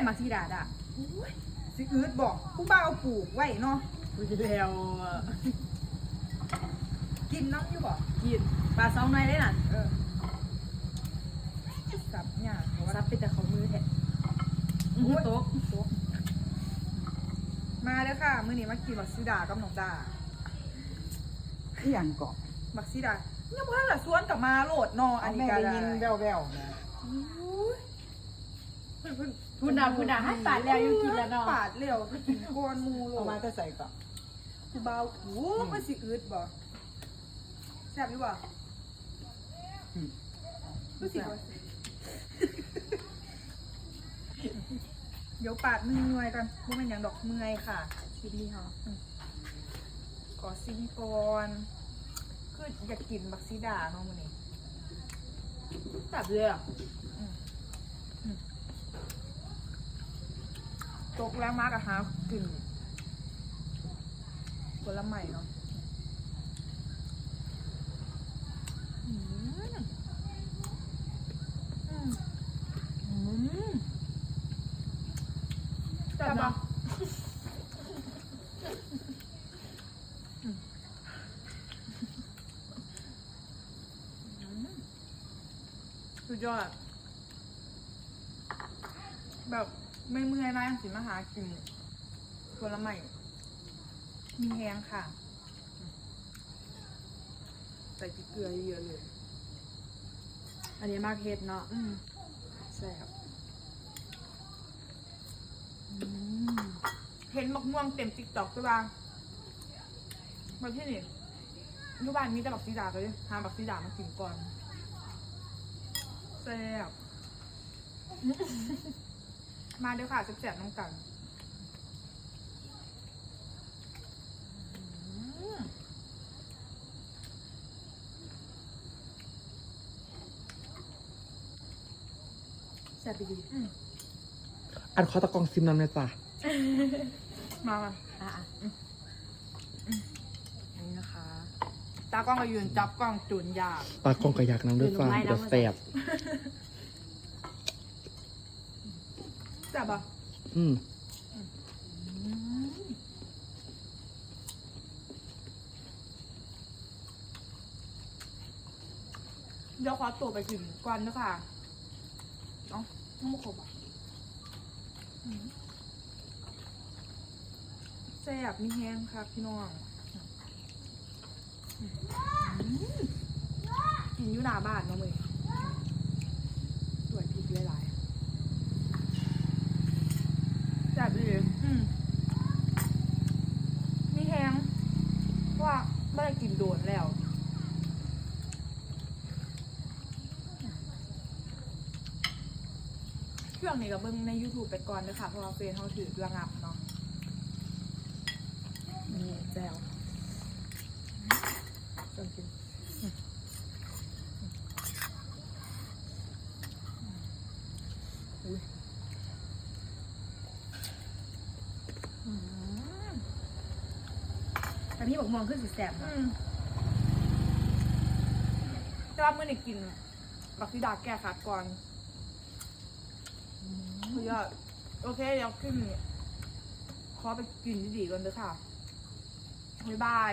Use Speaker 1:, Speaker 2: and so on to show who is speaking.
Speaker 1: ส่มักซีดาดอะ
Speaker 2: สิอืดบอกผู้บ่าวปลูกไว้เนาะ
Speaker 1: กูจะแล้ว
Speaker 2: กินน้ำอยู่บอก
Speaker 1: กินปลาซองในได้น่ะ
Speaker 2: เออสับหยาเพราะว่า
Speaker 1: ซับเป็นแต่ของมือแท้อื้อโต๊ะ
Speaker 2: มาเด้อค่ะ มื้อนี้มากินบักซีดากับน้องดา
Speaker 3: คือหยังเกาะ
Speaker 2: บักซีดายังบ่ทันละสวนกลับมาโหลดเนออั
Speaker 3: อั
Speaker 2: น
Speaker 3: น
Speaker 2: นี้
Speaker 3: นี้
Speaker 2: ก็
Speaker 3: ได้
Speaker 2: ได้
Speaker 3: ยินแว่วๆนะ
Speaker 2: อุ้ย เพิ่นเพิ่น
Speaker 1: พูดนาพูดนาให้ปาดแล้วอยู่กินแล้วเนาะ
Speaker 2: ปาดเร็วไปกินก้อนหมูโหล
Speaker 3: เอามา
Speaker 2: ด
Speaker 3: แต่ใส่เกาะ
Speaker 2: ผู้บ่าวโอ้มันสิอืดบ่แซ่บอยู่บ่
Speaker 3: อืม
Speaker 2: รู้สึกว่าเดี๋ยวปาดมือเมื่อยกันบ่แม่นหยังดอกเมื่อยค่ะ
Speaker 1: คิดดีเหรอ
Speaker 2: ขอซิงก่อนคืออยากกินบักซีดาเนาะมื้อนี้
Speaker 1: จับเลยอะ
Speaker 2: ตกแล้วมากอะฮะกลิ่นผลไม้เนาะอืมอืม
Speaker 1: อืม
Speaker 2: จับปะสุดยอดแบบ ไม่เมื่อยนะสิมาหากินผลไม้มีแฮงค่ะ ใส่พริกเกลือเยอะๆเลย
Speaker 1: อันนี้มากเฮ็ดเนาะ
Speaker 2: อืมแซ่บ
Speaker 1: อืม
Speaker 2: เห็นมะม่วงเต็มติ๊กต็อกด้วยบ้างมาที่นี่ทุกบ้านมีแต่บักซีดาเลยหาบักซีดามากินก่อนแซ่บ มาเดี๋ยวค่ะแซ่บๆน้ำกันอืม
Speaker 1: แซ่บดี
Speaker 2: อืม
Speaker 3: อันขอตะกองซิมน้ำเลยจ้ะ
Speaker 2: มามา
Speaker 1: อะอะอันนี้นะคะ
Speaker 2: ตากล้องก็ยืนจับกล้องจุนยา
Speaker 3: ปลากองกระยักน้ำด้วยจ้ะ
Speaker 1: เดี๋ยวหนูไล่
Speaker 3: เดี๋ยว
Speaker 1: น้ำมา
Speaker 3: แสบ
Speaker 2: แซ่บปะ
Speaker 3: อืม
Speaker 2: เดี๋ยวขอตัวไปกินก่อนนะค่ะเอ้าน้องมะขบอะอืมแซ่บมีแห้งครับพี่น้องอืมกินอยู่หน้าบ้านเนาะเว้ยสวยพริกหลายๆแซ่บดีอืมมีแห้งเพราะว่าไม่ได้กินโดนแล้ว เครื่องนี้ก็เบิ่งใน YouTube ไปก่อนนะคะเพราะว่าเฟซเขาถือระงับเนาะ
Speaker 1: นี่แจ่วจนกิน
Speaker 2: อืม
Speaker 1: แต่พี่บอกมองขึ้นสีแสบ
Speaker 2: อื
Speaker 1: นะ
Speaker 2: มแต่ว่าเมื่อนี้กินบักซีดาแก้ขาดก่อน คือยอดโอเคเดี๋ยวขึ้นขอไปกินดีๆก่อนเด้อค่ะ บ๊ายบาย